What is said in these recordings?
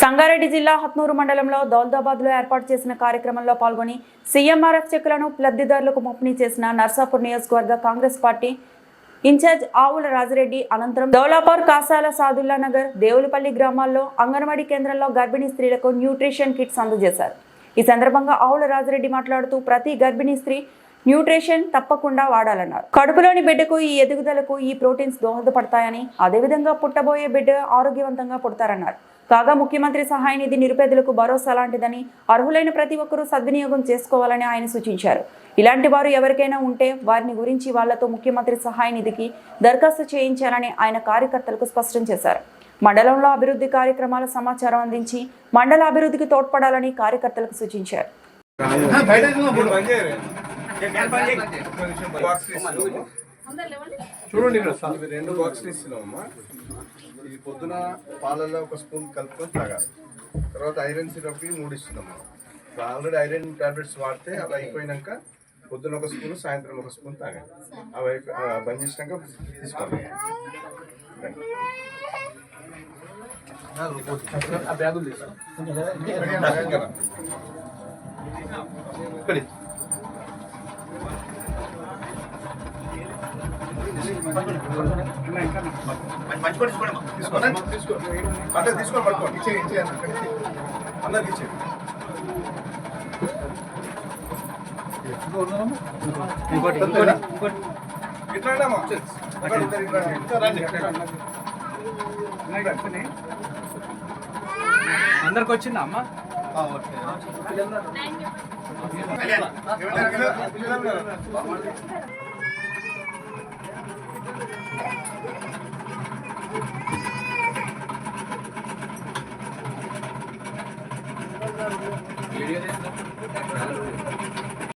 సంగారెడ్డి జిల్లా హత్నూరు మండలంలో దౌలతాబాద్లో ఏర్పాటు చేసిన కార్యక్రమంలో పాల్గొని సీఎంఆర్ఎఫ్ చెక్కులను లబ్ధిదారులకు పంపిణీ చేసిన నర్సాపూర్ నియోజకవర్గ కాంగ్రెస్ పార్టీ ఇన్ఛార్జ్ ఆవుల రాజిరెడ్డి అనంతరం దౌలాపూర్ కాసాల సాదుల్లా నగర్ దేవులపల్లి గ్రామాల్లో అంగన్వాడీ కేంద్రంలో గర్భిణీ స్త్రీలకు న్యూట్రిషన్ కిట్స్ అందజేశారు. ఈ సందర్భంగా ఆవుల రాజిరెడ్డి మాట్లాడుతూ ప్రతి గర్భిణీ స్త్రీ న్యూట్రిషన్ తప్పకుండా వాడాలన్నారు. కడుపులోని బిడ్డకు ఈ ఎదుగుదలకు ఈ ప్రోటీన్స్ దోహదపడతాయని అదేవిధంగా పుట్టబోయే బిడ్డ ఆరోగ్యవంతంగా పుడతారన్నారు. కాగా ముఖ్యమంత్రి సహాయ నిధి నిరుపేదలకు భరోసా లాంటిదని అర్హులైన ప్రతి ఒక్కరూ సద్వినియోగం చేసుకోవాలని ఆయన సూచించారు. ఇలాంటి వారు ఎవరికైనా ఉంటే వారిని గురించి వాళ్ళతో ముఖ్యమంత్రి సహాయ నిధికి దరఖాస్తు చేయించాలని ఆయన కార్యకర్తలకు స్పష్టం చేశారు. మండలంలో అభివృద్ధి కార్యక్రమాల సమాచారం అందించి మండల అభివృద్ధికి తోడ్పడాలని కార్యకర్తలకు సూచించారు. చూడండి ఇక్కడ సార్. ఇవి రెండు బాక్సులు ఇస్తున్నామమ్మా ఇది పొద్దున పాలలో ఒక స్పూన్ కలుపుకొని తాగాలి. తర్వాత ఐరన్ సిరప్ మూడు ఇస్తున్నాము ఆల్రెడీ ఐరన్ టాబ్లెట్స్ వాడితే అవి అయిపోయినాక పొద్దున ఒక స్పూన్ సాయంత్రం ఒక స్పూన్ తాగాలి. అవి బంద్ చేసినాక తీసుకోవాలి ఇక్కడ తీసుకోండి తీసుకో అంటే తీసుకోండి పడుకోండి అందరికి వచ్చిందా అమ్మా. ఒకటి, ఇట్లా అందరికి వచ్చిందా ఓకే.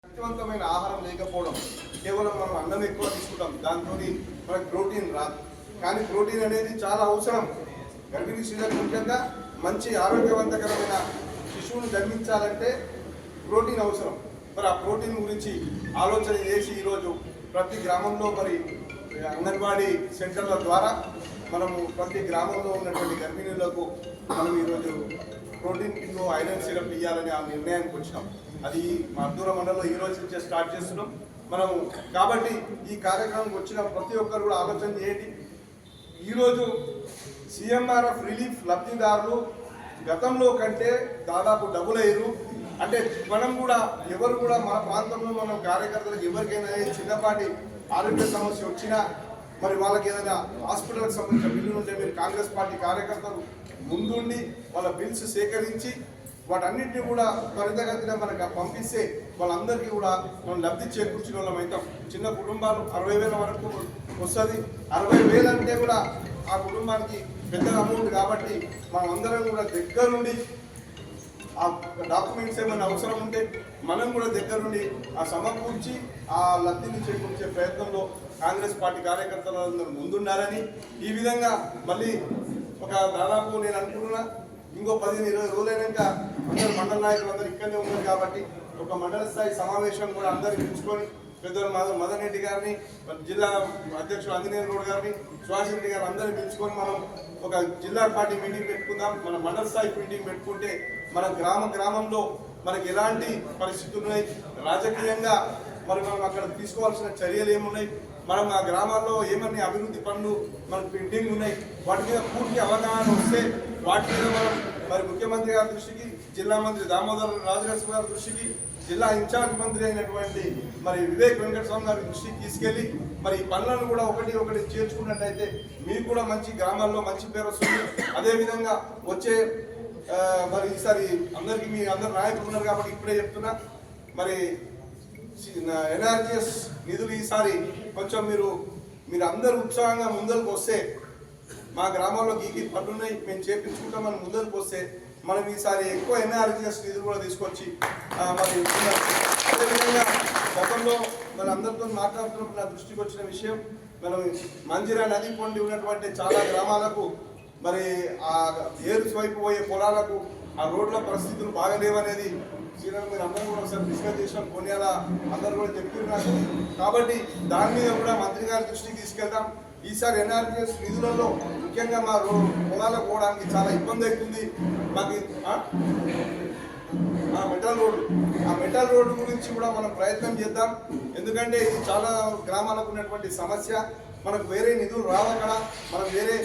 శక్తివంతమైన ఆహారం లేకపోవడం కేవలం మనం అన్నం ఎక్కువ తీసుకుంటాం. దాంతో మనకు ప్రోటీన్ రాదు. కానీ ప్రోటీన్ అనేది చాలా అవసరం. గర్భిణీ స్త్రీలకు ముఖ్యంగా మంచి ఆరోగ్యవంతకరమైన శిశువును జన్మించాలంటే ప్రోటీన్ అవసరం. మరి ఆ ప్రోటీన్ గురించి ఆలోచన చేసి ఈరోజు ప్రతి గ్రామంలో మరి అంగన్వాడీ సెంటర్ల ద్వారా మనము ప్రతి గ్రామంలో ఉన్నటువంటి గర్భిణీలకు మనం ఈరోజు ప్రోటీన్ కిలో ఐరన్ సిరప్ ఇవ్వాలని ఆ నిర్ణయానికి వచ్చినాం. అది మా అద్దూర మండలంలో ఈ రోజు నుంచే స్టార్ట్ చేస్తున్నాం. మనము కాబట్టి ఈ కార్యక్రమం వచ్చిన ప్రతి ఒక్కరు కూడా ఆలోచన చేయండి. ఈరోజు సిఎంఆర్ఎఫ్ రిలీఫ్ లబ్ధిదారులు గతంలో కంటే దాదాపు డబుల్ అయ్యారు. అంటే మనం కూడా ఎవరు కూడా మన ప్రాంతంలో మనం కార్యకర్తలకు ఎవరికైనా చిన్నపాటి ఆరోగ్య సమస్య వచ్చినా మరి వాళ్ళకి ఏదైనా హాస్పిటల్కి సంబంధించిన బిల్లులు ఉంటే మీరు కాంగ్రెస్ పార్టీ కార్యకర్తలు ముందుండి వాళ్ళ బిల్స్ సేకరించి వాటన్నింటినీ కూడా త్వరితగతిన మనకు పంపిస్తే వాళ్ళందరికీ కూడా మనం లబ్ధి చేకూర్చిన వాళ్ళం అవుతాం. చిన్న కుటుంబాలు అరవై వేల వరకు వస్తుంది. అరవై వేలు అంటే కూడా ఆ కుటుంబానికి పెద్ద అమౌంట్ కాబట్టి మనం అందరం కూడా దగ్గరుండి ఆ డాక్యుమెంట్స్ ఏమైనా అవసరం ఉంటే మనం కూడా దగ్గరుండి ఆ సమకూర్చి ఆ లబ్ధిని చేకూర్చే ప్రయత్నంలో కాంగ్రెస్ పార్టీ కార్యకర్తలందరూ ముందున్నారని ఈ విధంగా మళ్ళీ ఒక దాదాపు నేను అనుకుంటున్నా ఇంకో పదిహేను ఇరవై రోజులైనాక అందరు మండల నాయకులు ఇక్కడనే ఉన్నారు కాబట్టి ఒక మండల స్థాయి సమావేశం కూడా అందరు పిలుచుకొని పెద్దలు మాధవ్ మదన్ రెడ్డి గారిని జిల్లా అధ్యక్షుడు ఆంజనేయ గౌడ్ గారిని సుభాష్ రెడ్డి గారు అందరిని పిలుచుకొని మనం ఒక జిల్లా పార్టీ మీటింగ్ పెట్టుకుందాం మన మండల స్థాయి మీటింగ్ పెట్టుకుంటే మన గ్రామ గ్రామంలో మనకి ఎలాంటి పరిస్థితులు ఉన్నాయి? రాజకీయంగా మరి మనం అక్కడ తీసుకోవాల్సిన చర్యలు ఏమున్నాయి? మనం ఆ గ్రామాల్లో ఏమన్నీ అభివృద్ధి పనులు మన పెండింగ్ ఉన్నాయి? వాటి మీద పూర్తి అవగాహన వస్తే వాటి మీద మనం మరి ముఖ్యమంత్రి గారి దృష్టికి జిల్లా మంత్రి దామోదర్ రాజనరసింహ గారి దృష్టికి జిల్లా ఇన్ఛార్జ్ మంత్రి అయినటువంటి మరి వివేక్ వెంకటస్వామి గారి దృష్టికి తీసుకెళ్ళి మరి ఈ పనులను కూడా ఒకటి ఒకటి చేర్చుకున్నట్టయితే మీకు కూడా మంచి గ్రామాల్లో మంచి పేరు వస్తుంది. అదేవిధంగా వచ్చే మరి ఈసారి అందరికీ మీ అందరు నాయకులు ఉన్నారు కాబట్టి ఇప్పుడే చెప్తున్నా. మరి ఎన్ఆర్జిఎస్ నిధులు ఈసారి కొంచెం మీరు మీరు అందరు ఉత్సాహంగా ముందరకు వస్తే మా గ్రామంలో గీకి పనులు ఉన్నాయి మేము చేపించుకుంటామని ముందరకు వస్తే మనం ఈసారి ఎక్కువ ఎన్ఆర్జిఎస్ నిధులు కూడా తీసుకొచ్చి మరి అదేవిధంగా గతంలో మన అందరితో మాట్లాడుతున్నప్పుడు నా దృష్టికి వచ్చిన విషయం మనం మంజిరా నది పొండి ఉన్నటువంటి చాలా గ్రామాలకు మరి ఆ ఏరు వైపు పోయే పొలాలకు ఆ రోడ్ల పరిస్థితులు బాగలేవనేది శ్రీరామ్ మీరు అందరూ కూడా ఒకసారి డిస్కస్ చేసినాం. అలా అందరూ కూడా చెప్తున్నారు. కాబట్టి దాని మీద కూడా మంత్రి గారి దృష్టికి తీసుకెళ్తాం ఈసారి ఎన్ఆర్పిఎస్ నిధులలో ముఖ్యంగా మా రో పొలాలకు పోవడానికి చాలా ఇబ్బంది అవుతుంది. మాకు ఆ? ఆ మెటల్ రోడ్డు. ఆ మెటల్ రోడ్డు గురించి కూడా మనం ప్రయత్నం చేద్దాం. ఎందుకంటే ఇది చాలా గ్రామాలకు ఉన్నటువంటి సమస్య. మనకు వేరే నిధులు రావక్కడ మనం వేరే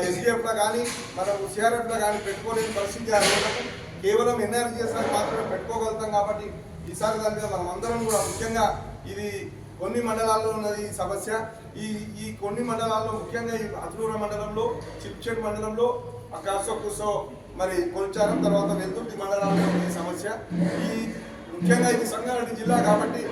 ఎస్డిఎఫ్లో కానీ మనం సిఆర్ఎఫ్లో కానీ పెట్టుకోలేని పరిస్థితి ఆ రోడ్లకు కేవలం ఎన్ఆర్జీఎస్ఆర్ మాత్రమే పెట్టుకోగలుగుతాం కాబట్టి ఈసారి దాని మీద మనం అందరం కూడా ముఖ్యంగా ఇది కొన్ని మండలాల్లో ఉన్నది ఈ సమస్య. ఈ ఈ కొన్ని మండలాల్లో ముఖ్యంగా ఈ అతులూర మండలంలో చిప్చెట్ మండలంలో కాసో కుసో మరి కొంచారం తర్వాత వెల్దుర్తి మండలాల్లో ఉన్న ఈ సమస్య. ఈ ముఖ్యంగా ఇది సంగారెడ్డి జిల్లా కాబట్టి